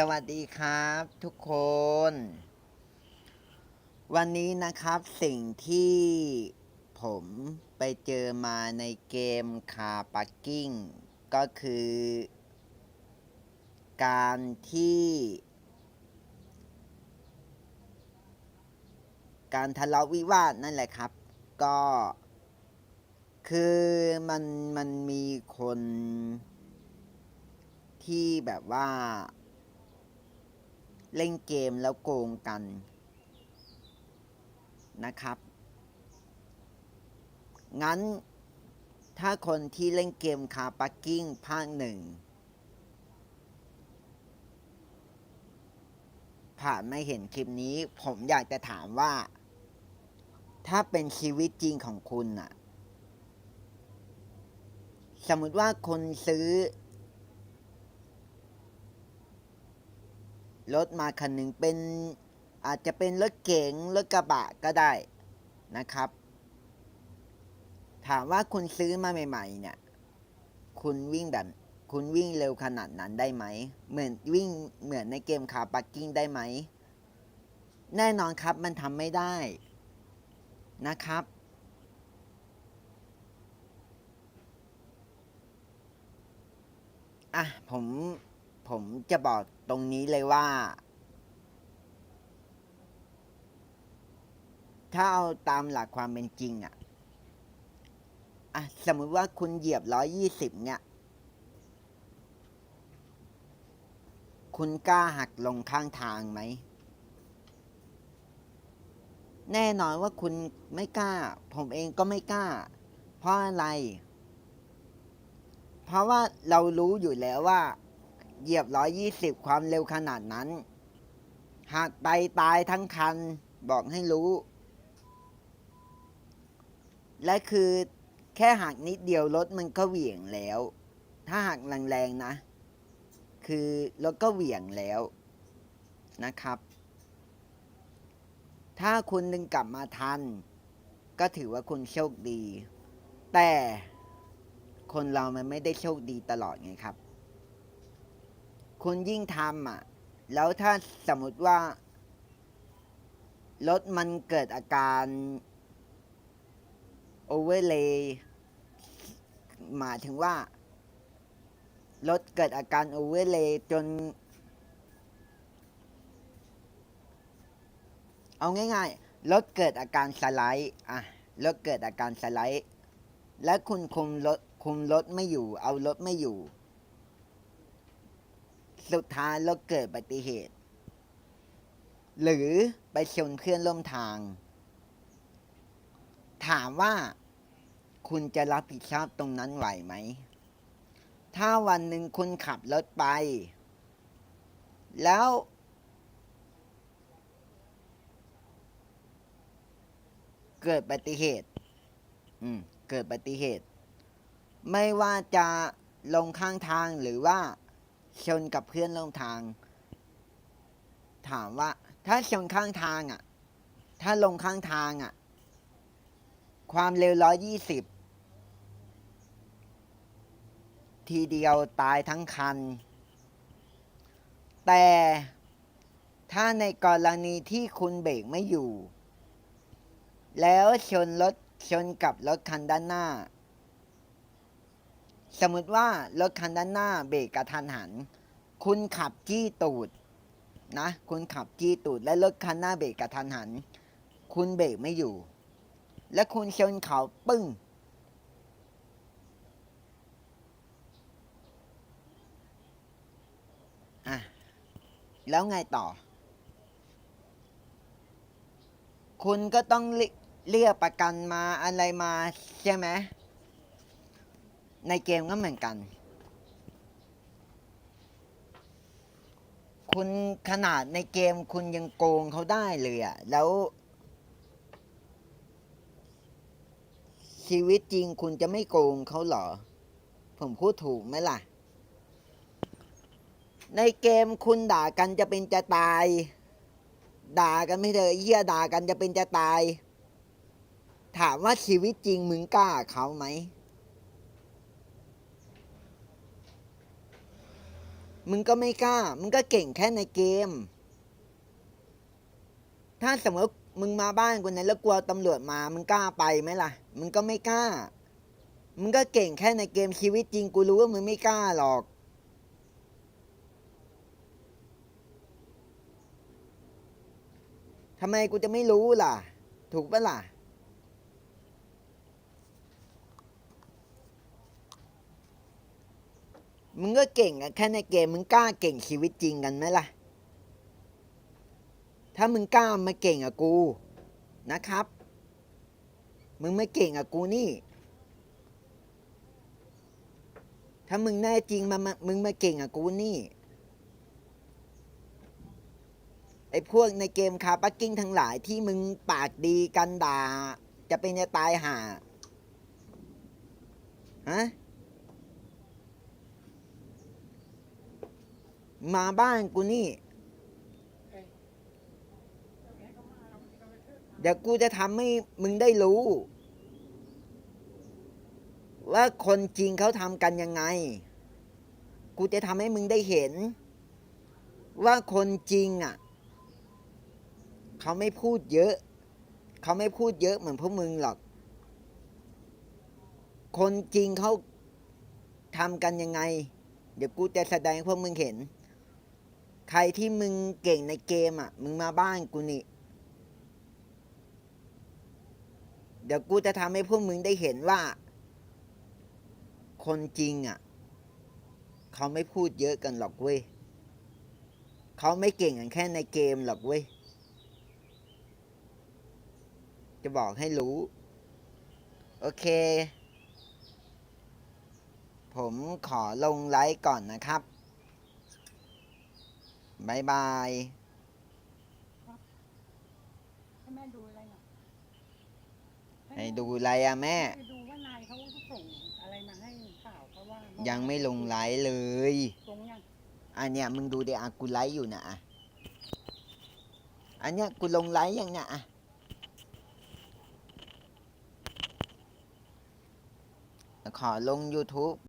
สวัสดีครับทุกคน วันนี้นะครับสิ่งที่ผมไปเจอมาในเกมคาปักกิ้งก็คือ การที่ การทะเลาะวิวาทนั่นแหละครับ ก็ คือมันมันมีคนที่แบบว่า เล่นเกมแล้วโกงกันนะครับ งั้นถ้าคนที่เล่นเกมคาปักกิ้งภาคหนึ่งผ่านไม่เห็นคลิปนี้ ผมอยากจะถามว่า ถ้าเป็นชีวิตจริงของคุณน่ะสมมติว่าคนซื้อ รถมาคันหนึ่งเป็นอาจจะเป็นรถเก๋งรถกระบะก็ได้นะครับ ถามว่าคุณซื้อมาใหม่ ๆ เนี่ย คุณวิ่งแบบคุณวิ่งเร็วขนาดนั้นได้ไหม เหมือนวิ่งเหมือนในเกมคาร์ปักกิ้งได้ไหม แน่นอนครับมันทำไม่ได้นะครับ อะ ผม ผมจะบอกตรงนี้เลยว่า ถ้าเอาตามหลักความเป็นจริงอะอะ สมมติว่าคุณเหยียบร้อยยี่สิบเนี่ย คุณกล้าหักลงข้างทางไหม แน่นอนว่าคุณไม่กล้า ผมเองก็ไม่กล้า เพราะอะไร เพราะว่าเรารู้อยู่แล้วว่า เหยียบร้อยยี่สิบความเร็วขนาดนั้น หากไปตายทั้งคันบอกให้รู้ และคือแค่หักนิดเดียวรถมันก็เหวี่ยงแล้ว ถ้าหักแรงๆนะ คือรถก็เหวี่ยงแล้วนะครับ ถ้าคุณดึงกลับมาทัน ก็ถือว่าคุณโชคดี แต่คนเรามันไม่ได้โชคดีตลอดไงครับ คุณยิ่งทำอะ แล้วถ้าสมมติว่า รถมันเกิดอาการโอเวอร์เลย์หมายถึงว่า รถเกิดอาการโอเวอร์เลย์จน เอาง่ายๆ รถเกิดอาการสไลด์ อะ รถเกิดอาการสไลด์ และคุณคุมรถคุมรถไม่อยู่ เอารถไม่อยู่ สุดท้ายรถเกิดอุบัติเหตุ หรือไปชนเพื่อนร่วมทาง ถามว่าคุณจะรับผิดชอบตรงนั้นไหวไหม ถ้าวันหนึ่งคุณขับรถไป แล้ว เกิดอุบัติเหตุ อืม เกิดอุบัติเหตุ ไม่ว่าจะลงข้างทางหรือว่า ชนกับเพื่อนร่วมทาง ถามว่า ถ้าชนข้างทางอะ ถ้าลงข้างทางอะ ความเร็วร้อยยี่สิบทีเดียวตายทั้งคัน แต่ถ้าในกรณีที่คุณเบรกไม่อยู่ แล้วชนรถชนกับรถคันด้านหน้า สมมติว่ารถคันด้านหน้าเบรกกระทันหัน คุณขับจี้ตูดนะ คุณขับจี้ตูด และรถคันหน้าเบรกกระทันหัน คุณเบรกไม่อยู่ และคุณชนเขาปึ้ง อะ แล้วไงต่อ คุณก็ต้องเรีเรียกประกันมาอะไรมาใช่ไหม ในเกมก็เหมือนกัน คุณขนาดในเกมคุณยังโกงเขาได้เลยอะแล้ว ชีวิตจริงคุณจะไม่โกงเขาเหรอ ผมพูดถูกไหมล่ะ ในเกมคุณด่ากันจะเป็นจะตาย ด่ากันไม่เถอะเหี้ยด่ากันจะเป็นจะตาย ถามว่าชีวิตจริงมึงกล้าเขาไหม มึงก็ไม่กล้า มึงก็เก่งแค่ในเกม ถ้าสมมติมึงมาบ้านกูนี่ยแล้วกลัวตำรวจมา มึงกล้าไปไหมล่ะ มึงก็ไม่กล้า มึงก็เก่งแค่ในเกมชีวิตจริงกูรู้ว่ามึงไม่กล้าหรอก ทำไมกูจะไม่รู้ล่ะ ถูกปะล่ะ มึงก็เก่งอะแค่ในเกมมึงกล้าเก่งชีวิตจริงกันไหมล่ะ ถ้ามึงกล้ามาเก่งกับกูนะครับ มึงไม่เก่งกับกูนี่ ถ้ามึงแน่จริงมามามึงมาเก่งกับกูนี่ไอ้พวกในเกมคาปักกิ้งทั้งหลายที่มึงปากดีกันด่าจะเป็นจะตายห่าฮะ มาบ้านกูนี่ เดี๋ยวกูจะทำให้มึงได้รู้ ว่าคนจริงเขาทำกันยังไง กูจะทำให้มึงได้เห็น ว่าคนจริงอะ เขาไม่พูดเยอะ เขาไม่พูดเยอะเหมือนพวกมึงหรอก คนจริงเขาทำกันยังไง เดี๋ยวกูจะแสดงให้พวกมึงเห็น ใครที่มึงเก่งในเกมอะ มึงมาบ้านกูนี่ เดี๋ยวกูจะทำให้พวกมึงได้เห็นว่า คนจริงอะ เขาไม่พูดเยอะกันหรอกเว้ย เขาไม่เก่งกันแค่ในเกมหรอกเว้ย จะบอกให้รู้ โอเค ผมขอลงไลฟ์ก่อนนะครับ บายบาย ให้แม่ดูอะไรหน่อยให้ดูอะไรอะแม่ ให้ดูว่านายเขาส่งอะไรมาให้ข่าวเพราะว่ายัยังไม่ลงไลฟ์เลยลงยังอันเนี้ยมึงดูเดี๋ยวอะกูไลฟ์อยู่นะอะอันเนี้ยกูลงไลฟ์ยังเนี่ยอะขอลง YouTube